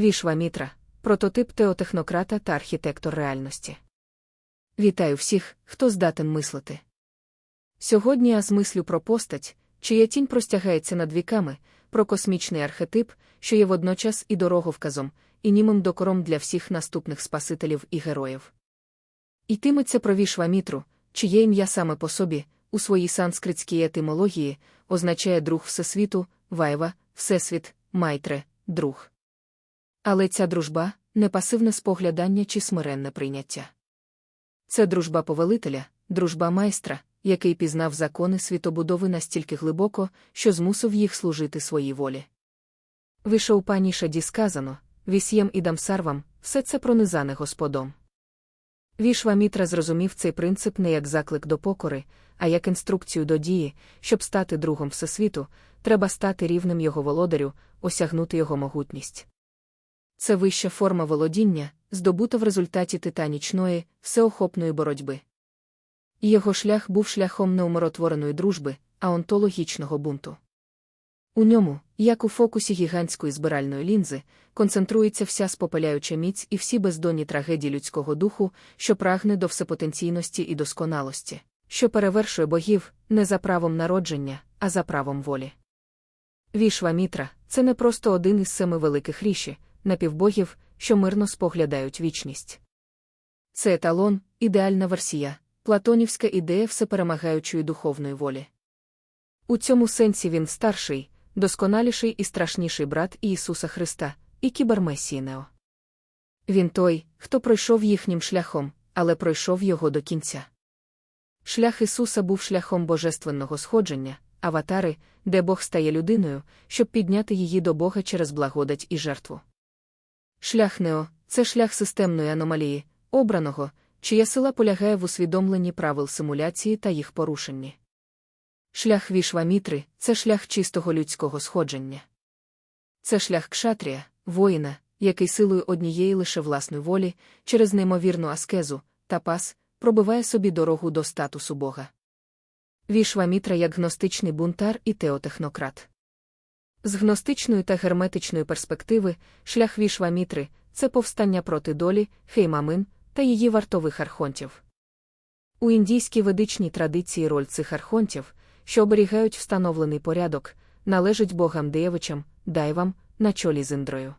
Вішвамітра прототип теотехнократа та архітектор реальності. Вітаю всіх, хто здатен мислити. Сьогодні я змислю про постать, чия тінь простягається над віками, про космічний архетип, що є водночас і дороговказом, і німим докором для всіх наступних спасителів і героїв. Йтиметься про вішвамітру, чиє ім'я саме по собі, у своїй санскритській етимології, означає друг Всесвіту, вайва, Всесвіт, майтре, друг. Але ця дружба не пасивне споглядання чи смиренне прийняття. Це дружба повелителя, дружба майстра, який пізнав закони світобудови настільки глибоко, що змусив їх служити своїй волі. Вийшов пані Шаді сказано, вісьєм і дамсарвам, все це пронизане Господом. Вішвамітра зрозумів цей принцип не як заклик до покори, а як інструкцію до дії, щоб стати другом Всесвіту, треба стати рівним його володарю, осягнути його могутність. Це вища форма володіння, здобута в результаті титанічної, всеохопної боротьби. Його шлях був шляхом неумиротвореної дружби, а онтологічного бунту. У ньому, як у фокусі гігантської збиральної лінзи, концентрується вся спопаляюча міць і всі бездонні трагедії людського духу, що прагне до всепотенційності і досконалості, що перевершує богів не за правом народження, а за правом волі. Вішвамітра це не просто один із семи великих ріші, напівбогів, що мирно споглядають вічність. Це еталон, ідеальна версія, платонівська ідея всеперемагаючої духовної волі. У цьому сенсі він старший, досконаліший і страшніший брат Ісуса Христа, і кібермесії Нео. Він той, хто пройшов їхнім шляхом, але пройшов його до кінця. Шлях Ісуса був шляхом божественного сходження, аватари, де Бог стає людиною, щоб підняти її до Бога через благодать і жертву. Шлях Нео це шлях системної аномалії, обраного, чия сила полягає в усвідомленні правил симуляції та їх порушенні. Шлях вішвамітри це шлях чистого людського сходження. Це шлях кшатрія, воїна, який силою однієї лише власної волі, через неймовірну аскезу, тапас, пробиває собі дорогу до статусу Бога. Вішвамітра як гностичний бунтар і теотехнократ. З гностичної та герметичної перспективи, шлях вішвамітри це повстання проти долі, хеймамин та її вартових архонтів. У індійській ведичній традиції роль цих архонтів, що оберігають встановлений порядок, належить богам Деєвичам, дайвам, на чолі з Індрою.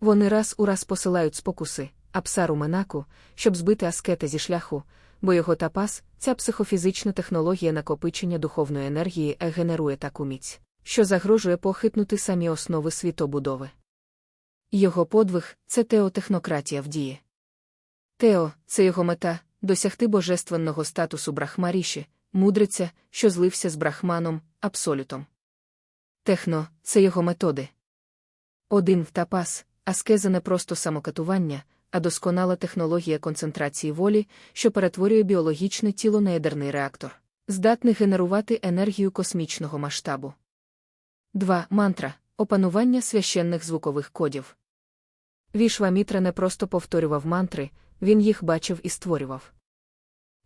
Вони раз у раз посилають спокуси, апсару Менаку, щоб збити аскета зі шляху, бо його тапас, ця психофізична технологія накопичення духовної енергії генерує таку міць що загрожує похитнути самі основи світобудови. Його подвиг це теотехнократія в дії. Тео це його мета досягти божественного статусу брахмаріші, мудриця, що злився з брахманом, абсолютом. Техно це його методи. Один в тапас, аскеза не просто самокатування, а досконала технологія концентрації волі, що перетворює біологічне тіло на ядерний реактор, здатний генерувати енергію космічного масштабу. 2. Мантра опанування священних звукових кодів. Вішвамітра не просто повторював мантри, він їх бачив і створював.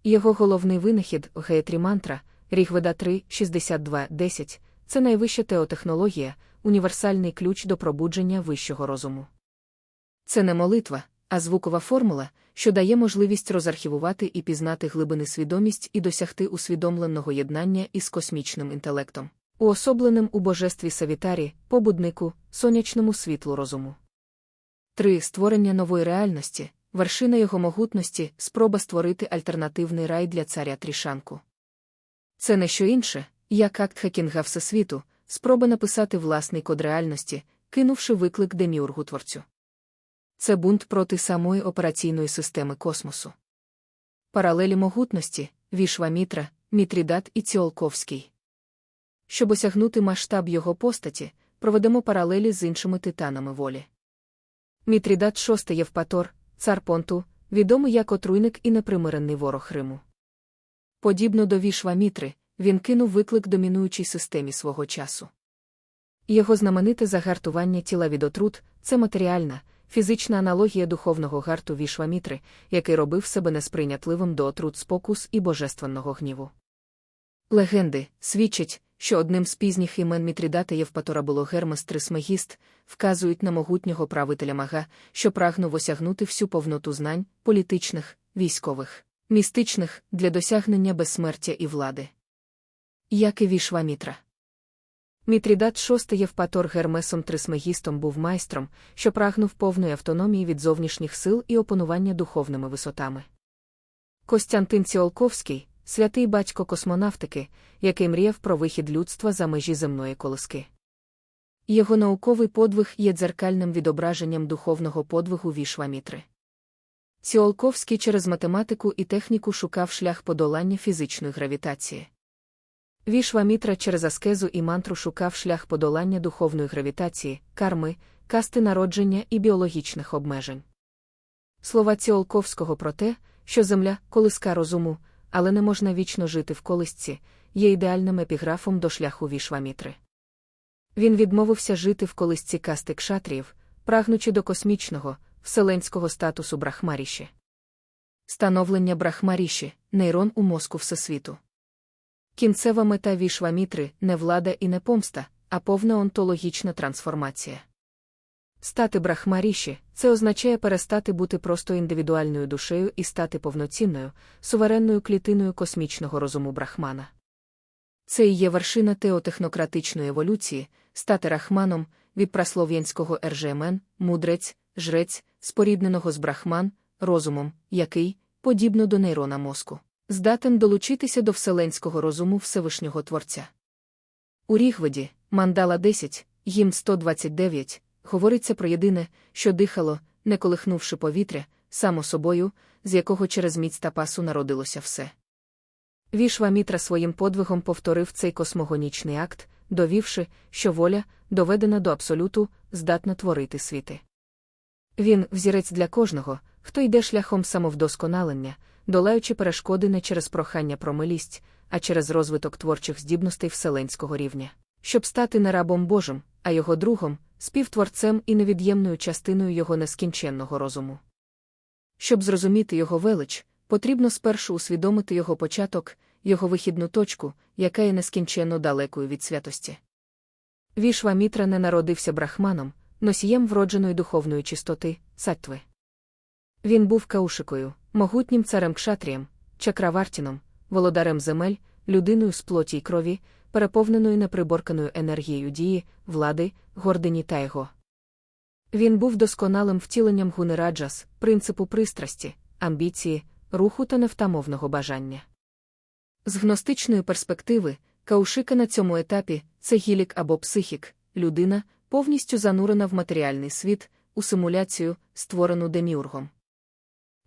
Його головний винахід Геєтрі мантра, Рігведа 3, 62, 10 це найвища теотехнологія, універсальний ключ до пробудження вищого розуму. Це не молитва, а звукова формула, що дає можливість розархівувати і пізнати глибини свідомість і досягти усвідомленого єднання із космічним інтелектом уособленим у божестві Савітарі, побуднику, сонячному світлу розуму. 3. Створення нової реальності, вершина його могутності, спроба створити альтернативний рай для царя Трішанку. Це не що інше, як акт хакінга Всесвіту, спроба написати власний код реальності, кинувши виклик деміургу творцю. Це бунт проти самої операційної системи космосу. Паралелі могутності, Вішвамітра, Мітрідат і Ціолковський. Щоб осягнути масштаб його постаті, проведемо паралелі з іншими титанами волі. Мітрідат VI Євпатор, цар Понту, відомий як отруйник і непримиренний ворог Риму. Подібно до вішва Мітри, він кинув виклик домінуючій системі свого часу. Його знамените загартування тіла від отрут це матеріальна, фізична аналогія духовного гарту вішва Мітри, який робив себе несприйнятливим до отрут спокус і божественного гніву. Легенди свідчать, що одним з пізніх імен Мітрідата Євпатора було Гермес Трисмегіст, вказують на могутнього правителя мага, що прагнув осягнути всю повноту знань, політичних, військових, містичних для досягнення безсмертя і влади. Як і Вішвамітра. Мітрідат VI Євпатор Гермесом Трисмегістом був майстром, що прагнув повної автономії від зовнішніх сил і опанування духовними висотами. Костянтин Ціолковський, святий батько космонавтики, який мріяв про вихід людства за межі земної колоски. Його науковий подвиг є дзеркальним відображенням духовного подвигу Вішвамітри. Ціолковський через математику і техніку шукав шлях подолання фізичної гравітації. Вішвамітра через аскезу і мантру шукав шлях подолання духовної гравітації, карми, касти народження і біологічних обмежень. Слова Ціолковського про те, що земля колиска розуму, але не можна вічно жити в колисці, є ідеальним епіграфом до шляху Вішвамітри. Він відмовився жити в колисці касти кшатріїв, прагнучи до космічного, вселенського статусу Брахмаріші. Становлення Брахмаріші нейрон у мозку Всесвіту. Кінцева мета Вішвамітри не влада і не помста, а повна онтологічна трансформація. Стати брахмаріші це означає перестати бути просто індивідуальною душею і стати повноцінною, суверенною клітиною космічного розуму брахмана. Це і є вершина теотехнократичної еволюції, стати рахманом від праслов'янського ержемен, мудрець, жрець, спорідненого з брахман, розумом, який, подібно до нейрона мозку, здатен долучитися до вселенського розуму Всевишнього Творця. У Рігведі, мандала 10, гімн 129 говориться про єдине, що дихало, не колихнувши повітря, само собою, з якого через міць тапасу народилося все. Вішвамітра своїм подвигом повторив цей космогонічний акт, довівши, що воля, доведена до абсолюту, здатна творити світи. Він взірець для кожного, хто йде шляхом самовдосконалення, долаючи перешкоди не через прохання про милість, а через розвиток творчих здібностей вселенського рівня, щоб стати не рабом Божим, а його другом, співтворцем і невід'ємною частиною його нескінченного розуму. Щоб зрозуміти його велич, потрібно спершу усвідомити його початок, його вихідну точку, яка є нескінченно далекою від святості. Вішвамітра не народився брахманом, носієм вродженої духовної чистоти, саттви. Він був каушикою, могутнім царем кшатрієм, чакравартіном, володарем земель, людиною з плоті й крові, переповненою неприборканою енергією дії, влади, гордині та його. Він був досконалим втіленням гунераджас, принципу пристрасті, амбіції, руху та невтамовного бажання. З гностичної перспективи, каушика на цьому етапі це гілік або психік, людина, повністю занурена в матеріальний світ, у симуляцію, створену деміургом.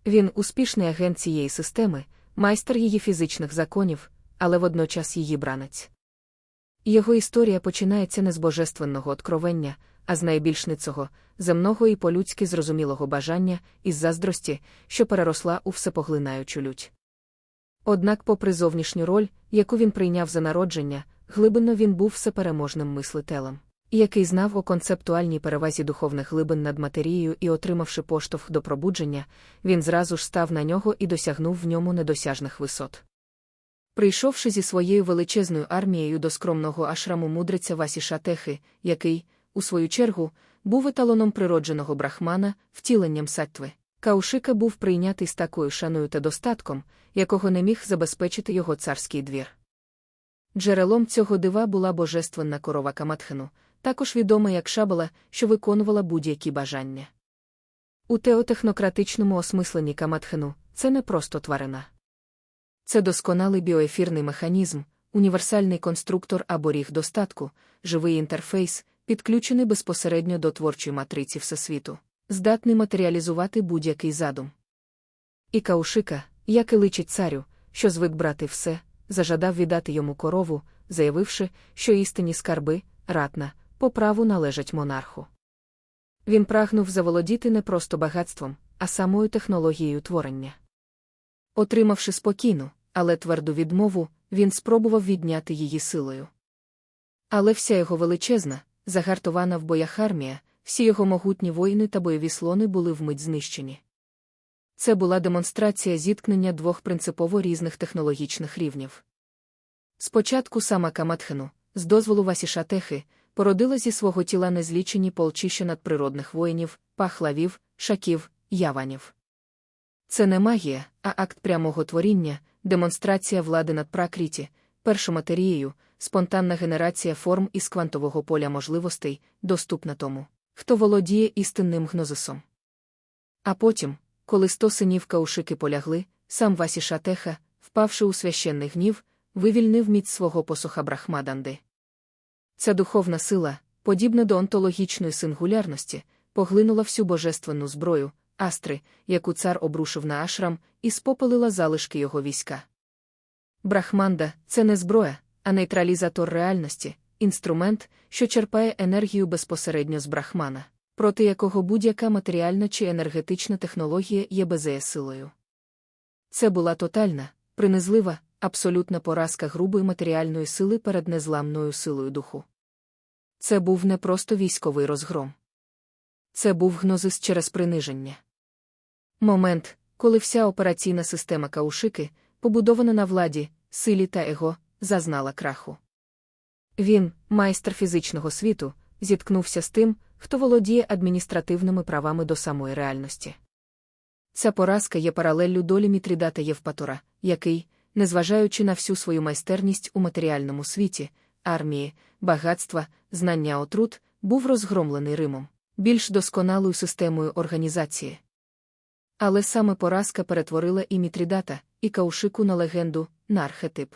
Він успішний агент цієї системи, майстер її фізичних законів, але водночас її бранець. Його історія починається не з божественного откровення, а з найбільш ницого, земного і по-людськи зрозумілого бажання із заздрості, що переросла у всепоглинаючу лють. Однак, попри зовнішню роль, яку він прийняв за народження, глибинно він був всепереможним мислителем, який знав о концептуальній перевазі духовних глибин над матерією і, отримавши поштовх до пробудження, він зразу ж став на нього і досягнув в ньому недосяжних висот. Прийшовши зі своєю величезною армією до скромного ашраму мудреця Васі Шатехи, який, у свою чергу, був еталоном природженого брахмана, втіленням саттви, Каушика був прийнятий з такою шаною та достатком, якого не міг забезпечити його царський двір. Джерелом цього дива була божественна корова Каматхену, також відома як шабала, що виконувала будь-які бажання. У теотехнократичному осмисленні Каматхену це не просто тварина. Це досконалий біоефірний механізм, універсальний конструктор або ріг достатку, живий інтерфейс, підключений безпосередньо до творчої матриці Всесвіту, здатний матеріалізувати будь-який задум. І Каушика, як і личить царю, що звик брати все, зажадав віддати йому корову, заявивши, що істинні скарби, ратна, по праву належать монарху. Він прагнув заволодіти не просто багатством, а самою технологією творення. Отримавши спокійну, але тверду відмову, він спробував відняти її силою. Але вся його величезна, загартована в боях армія, всі його могутні воїни та бойові слони були вмить знищені. Це була демонстрація зіткнення двох принципово різних технологічних рівнів. Спочатку сама Каматхену, з дозволу Васішатехи, породила зі свого тіла незлічені полчища надприродних воїнів, пахлавів, шаків, яванів. Це не магія, а акт прямого творіння, демонстрація влади над пракріті, першоматерією, спонтанна генерація форм із квантового поля можливостей, доступна тому, хто володіє істинним гнозисом. А потім, коли сто синів каушики полягли, сам Васішатеха, впавши у священний гнів, вивільнив міць свого посоха Брахмаданди. Ця духовна сила, подібна до онтологічної сингулярності, поглинула всю божественну зброю, астри, яку цар обрушив на ашрам, і спопалила залишки його війська. Брахманда це не зброя, а нейтралізатор реальності, інструмент, що черпає енергію безпосередньо з брахмана, проти якого будь-яка матеріальна чи енергетична технологія є безеєсилою. Це була тотальна, принизлива, абсолютна поразка грубої матеріальної сили перед незламною силою духу. Це був не просто військовий розгром. Це був гнозис через приниження. Момент, коли вся операційна система каушики, побудована на владі, силі та его, зазнала краху. Він, майстер фізичного світу, зіткнувся з тим, хто володіє адміністративними правами до самої реальності. Ця поразка є паралеллю долі Мітрідата Євпатора, який, незважаючи на всю свою майстерність у матеріальному світі, армії, багатства, знання отрут, був розгромлений Римом, більш досконалою системою організації. Але саме поразка перетворила і Мітрідата, і Каушику на легенду, на архетип.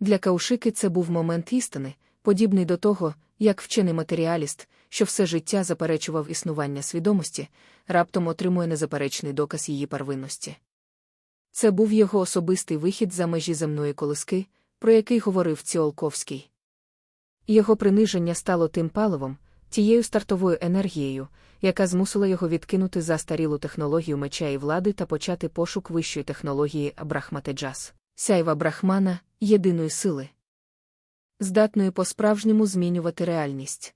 Для Каушики це був момент істини, подібний до того, як вчений матеріаліст, що все життя заперечував існування свідомості, раптом отримує незаперечний доказ її первинності. Це був його особистий вихід за межі земної колиски, про який говорив Ціолковський. Його приниження стало тим паливом, тією стартовою енергією, яка змусила його відкинути застарілу технологію меча і влади та почати пошук вищої технології Брахматеджас, сяйва Брахмана, єдиної сили, здатної по-справжньому змінювати реальність.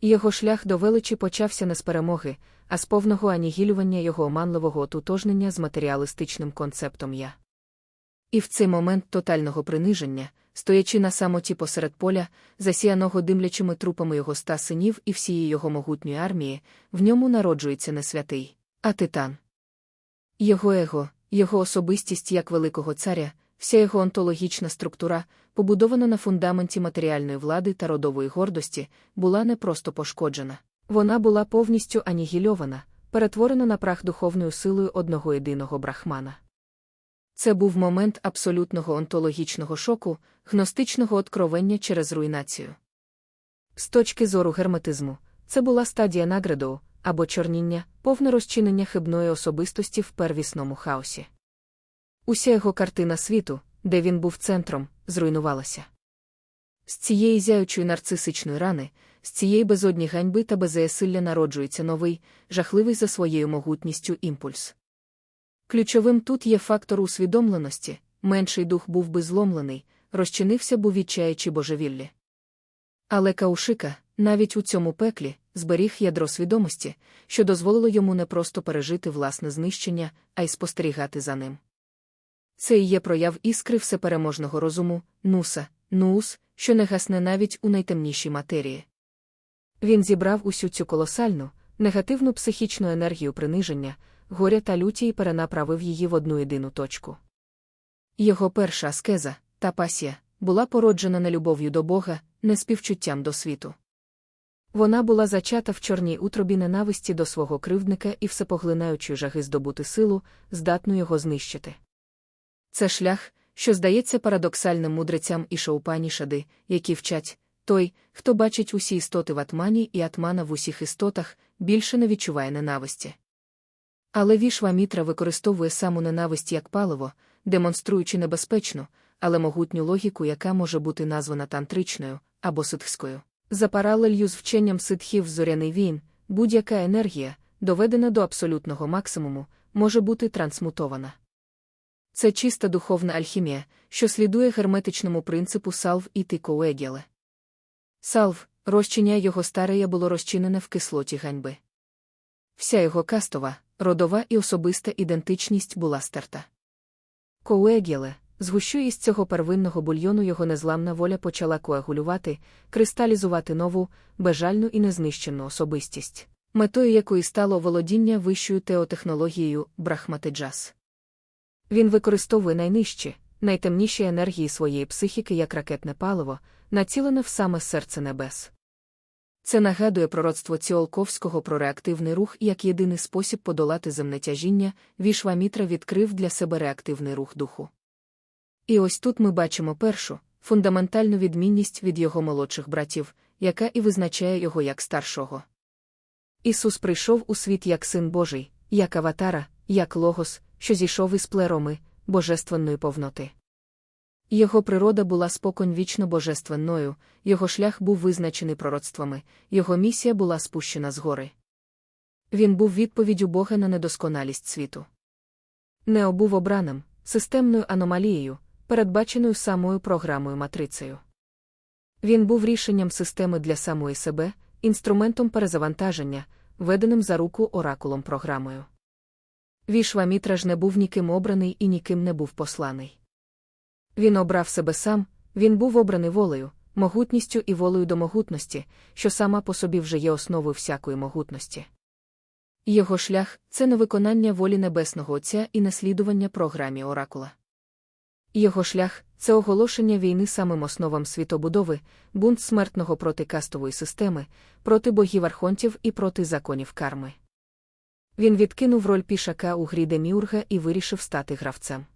Його шлях до величі почався не з перемоги, а з повного анігілювання його оманливого отутожнення з матеріалістичним концептом я. І в цей момент тотального приниження, стоячи на самоті посеред поля, засіяного димлячими трупами його ста синів і всієї його могутньої армії, в ньому народжується не святий, а титан. Його его, його особистість як великого царя, вся його онтологічна структура, побудована на фундаменті матеріальної влади та родової гордості, була не просто пошкоджена. Вона була повністю анігільована, перетворена на прах духовною силою одного єдиного брахмана. Це був момент абсолютного онтологічного шоку, гностичного откровення через руйнацію. З точки зору герметизму, це була стадія награду або чорніння, повне розчинення хибної особистості в первісному хаосі. Уся його картина світу, де він був центром, зруйнувалася. З цієї зяючої нарцисичної рани, з цієї безодні ганьби та безеясилля народжується новий, жахливий за своєю могутністю імпульс. Ключовим тут є фактор усвідомленості, менший дух був би зломлений, розчинився б у відчаячі божевіллі. Але Каушика, навіть у цьому пеклі, зберіг ядро свідомості, що дозволило йому не просто пережити власне знищення, а й спостерігати за ним. Це і є прояв іскри всепереможного розуму, нуса, нуус, що не гасне навіть у найтемнішій матерії. Він зібрав усю цю колосальну, негативну психічну енергію приниження, горя та люті і перенаправив її в одну єдину точку. Його перша аскеза, та пасія, була породжена не любов'ю до Бога, не співчуттям до світу. Вона була зачата в чорній утробі ненависті до свого кривдника і всепоглинаючої жаги здобути силу, здатну його знищити. Це шлях, що здається парадоксальним мудрецям і шоупанішади, які вчать той, хто бачить усі істоти в атмані і атмана в усіх істотах, більше не відчуває ненависті. Але Вішвамітра використовує саму ненависть як паливо, демонструючи небезпечну, але могутню логіку, яка може бути названа тантричною або ситхською. За паралелью з вченням ситхів зоряний він, будь-яка енергія, доведена до абсолютного максимуму, може бути трансмутована. Це чиста духовна алхімія, що слідує герметичному принципу салв і тикоегіле. Салв, розчиня його старея було розчинене в кислоті ганьби. Вся його кастова, родова і особиста ідентичність була стерта. Коуегіле, згущу із цього первинного бульйону його незламна воля почала коагулювати, кристалізувати нову, безжальну і незнищену особистість, метою якої стало володіння вищою теотехнологією Брахматиджас. Він використовує найнижчі, найтемніші енергії своєї психіки як ракетне паливо, націлене в саме серце небес. Це нагадує пророцтво Ціолковського про реактивний рух як єдиний спосіб подолати земне тяжіння, Вішвамітра відкрив для себе реактивний рух духу. І ось тут ми бачимо першу, фундаментальну відмінність від його молодших братів, яка і визначає його як старшого. Ісус прийшов у світ як син Божий, як аватара, як логос, що зійшов із плероми, божественної повноти. Його природа була споконь вічно божественною, його шлях був визначений пророцтвами, його місія була спущена згори. Він був відповіддю Бога на недосконалість світу. Нео був обраним, системною аномалією, передбаченою самою програмою матрицею. Він був рішенням системи для самої себе, інструментом перезавантаження, веденим за руку оракулом програмою. Вішвамітра ж не був ніким обраний і ніким не був посланий. Він обрав себе сам, він був обраний волею, могутністю і волею до могутності, що сама по собі вже є основою всякої могутності. Його шлях це невиконання волі Небесного Отця і наслідування програмі Оракула. Його шлях це оголошення війни самим основам світобудови, бунт смертного проти кастової системи, проти богів архонтів і проти законів карми. Він відкинув роль пішака у грі Деміурга і вирішив стати гравцем.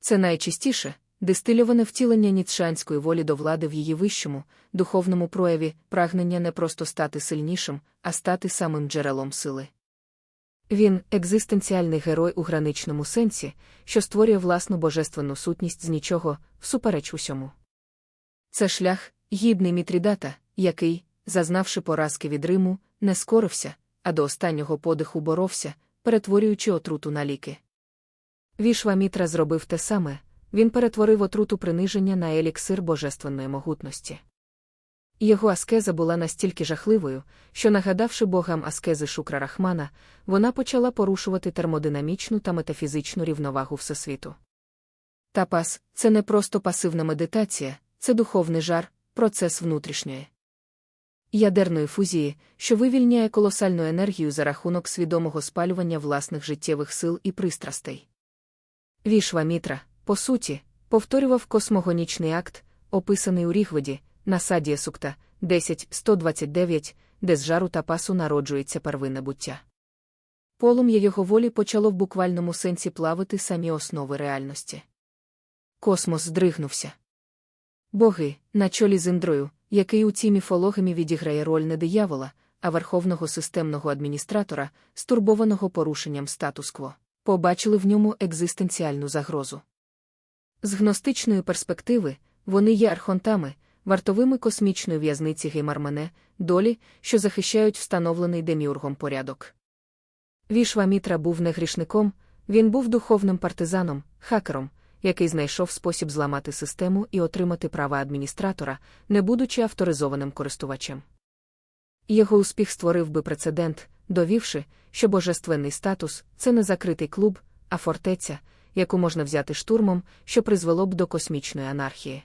Це найчистіше дистильоване втілення ніцшанської волі до влади в її вищому, духовному прояві, прагнення не просто стати сильнішим, а стати самим джерелом сили. Він екзистенціальний герой у граничному сенсі, що створює власну божественну сутність з нічого, всупереч усьому. Це шлях, гідний Мітрідата, який, зазнавши поразки від Риму, не скорився, а до останнього подиху боровся, перетворюючи отруту на ліки. Вішвамітра зробив те саме він перетворив отруту приниження на еліксир божественної могутності. Його аскеза була настільки жахливою, що, нагадавши богам аскези Шукра Рахмана, вона почала порушувати термодинамічну та метафізичну рівновагу Всесвіту. Тапас це не просто пасивна медитація, це духовний жар, процес внутрішньої ядерної фузії, що вивільняє колосальну енергію за рахунок свідомого спалювання власних життєвих сил і пристрастей. Вішвамітра, по суті, повторював космогонічний акт, описаний у Рігведі, на Садія Сукта 10.129, де з жару та пасу народжується первинне буття. Полум'я його волі почало в буквальному сенсі плавити самі основи реальності. Космос здригнувся. Боги, на чолі з Індрою, який у цій міфологемі відіграє роль не диявола, а верховного системного адміністратора, стурбованого порушенням статус-кво, побачили в ньому екзистенціальну загрозу. З гностичної перспективи вони є архонтами, вартовими космічної в'язниці Геймармене, долі, що захищають встановлений деміургом порядок. Вішвамітра був не грішником, він був духовним партизаном, хакером, який знайшов спосіб зламати систему і отримати права адміністратора, не будучи авторизованим користувачем. Його успіх створив би прецедент, довівши, що божественний статус це не закритий клуб, а фортеця, яку можна взяти штурмом, що призвело б до космічної анархії.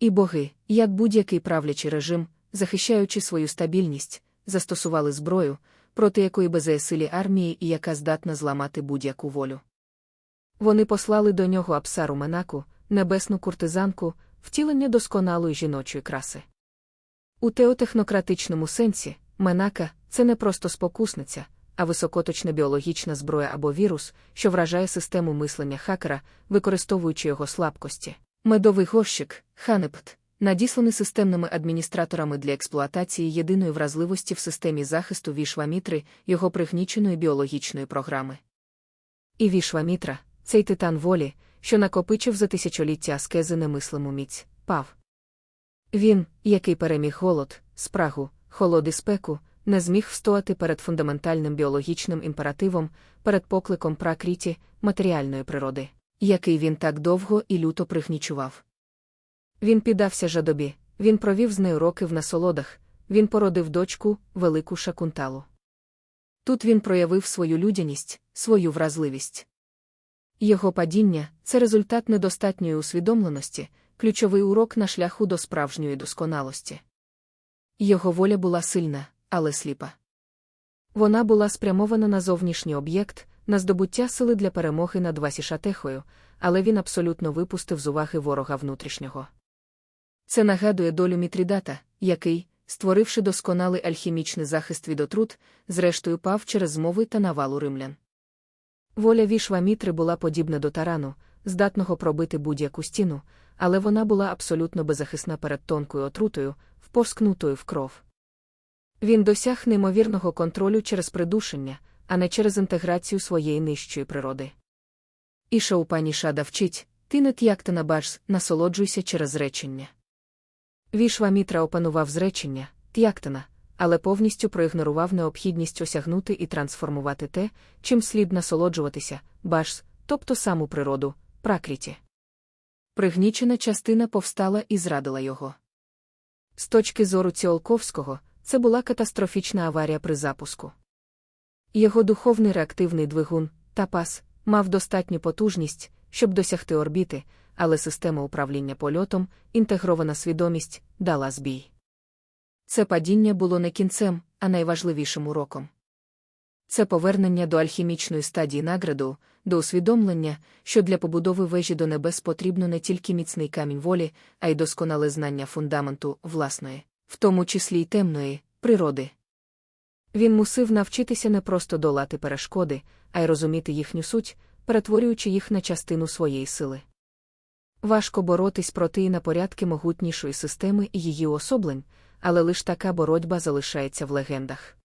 І боги, як будь-який правлячий режим, захищаючи свою стабільність, застосували зброю, проти якої беззаєсилі армії і яка здатна зламати будь-яку волю. Вони послали до нього Апсару Менаку, небесну куртизанку, втілення досконалої жіночої краси. У теотехнократичному сенсі Менака це не просто спокусниця, а високоточна біологічна зброя або вірус, що вражає систему мислення хакера, використовуючи його слабкості. Медовий горщик, ханепт, надісланий системними адміністраторами для експлуатації єдиної вразливості в системі захисту вішвамітри, його пригніченої біологічної програми. І вішвамітра, цей титан волі, що накопичив за тисячоліття аскези немислиму міць, пав. Він, який переміг голод, спрагу, холод і спеку, не зміг встояти перед фундаментальним біологічним імперативом, перед покликом пракріті, матеріальної природи, який він так довго і люто пригнічував. Він піддався жадобі, він провів з нею роки в насолодах, він породив дочку, велику шакунталу. Тут він проявив свою людяність, свою вразливість. Його падіння це результат недостатньої усвідомленості, ключовий урок на шляху до справжньої досконалості. Його воля була сильна, але сліпа. Вона була спрямована на зовнішній об'єкт, на здобуття сили для перемоги над Васішатехою, але він абсолютно випустив з уваги ворога внутрішнього. Це нагадує долю Мітрідата, який, створивши досконалий альхімічний захист від отрут, зрештою пав через змови та навалу римлян. Воля Вішвамітри була подібна до тарану, здатного пробити будь-яку стіну, але вона була абсолютно беззахисна перед тонкою отрутою, впорскнутою в кров. Він досяг неймовірного контролю через придушення, а не через інтеграцію своєї нижчої природи. І Шаупанішада вчить, ти не т'яктина бажс, насолоджуйся через зречення. Вішвамітра опанував зречення, т'яктина, але повністю проігнорував необхідність осягнути і трансформувати те, чим слід насолоджуватися, башс, тобто саму природу, пракріті. Пригнічена частина повстала і зрадила його. З точки зору Ціолковського, це була катастрофічна аварія при запуску. Його духовний реактивний двигун, тапас, мав достатню потужність, щоб досягти орбіти, але система управління польотом, інтегрована свідомість, дала збій. Це падіння було не кінцем, а найважливішим уроком. Це повернення до альхімічної стадії награду, до усвідомлення, що для побудови вежі до небес потрібно не тільки міцний камінь волі, а й досконале знання фундаменту власної, в тому числі й темної, природи. Він мусив навчитися не просто долати перешкоди, а й розуміти їхню суть, перетворюючи їх на частину своєї сили. Важко боротись проти і на порядки могутнішої системи і її особлень, але лише така боротьба залишається в легендах.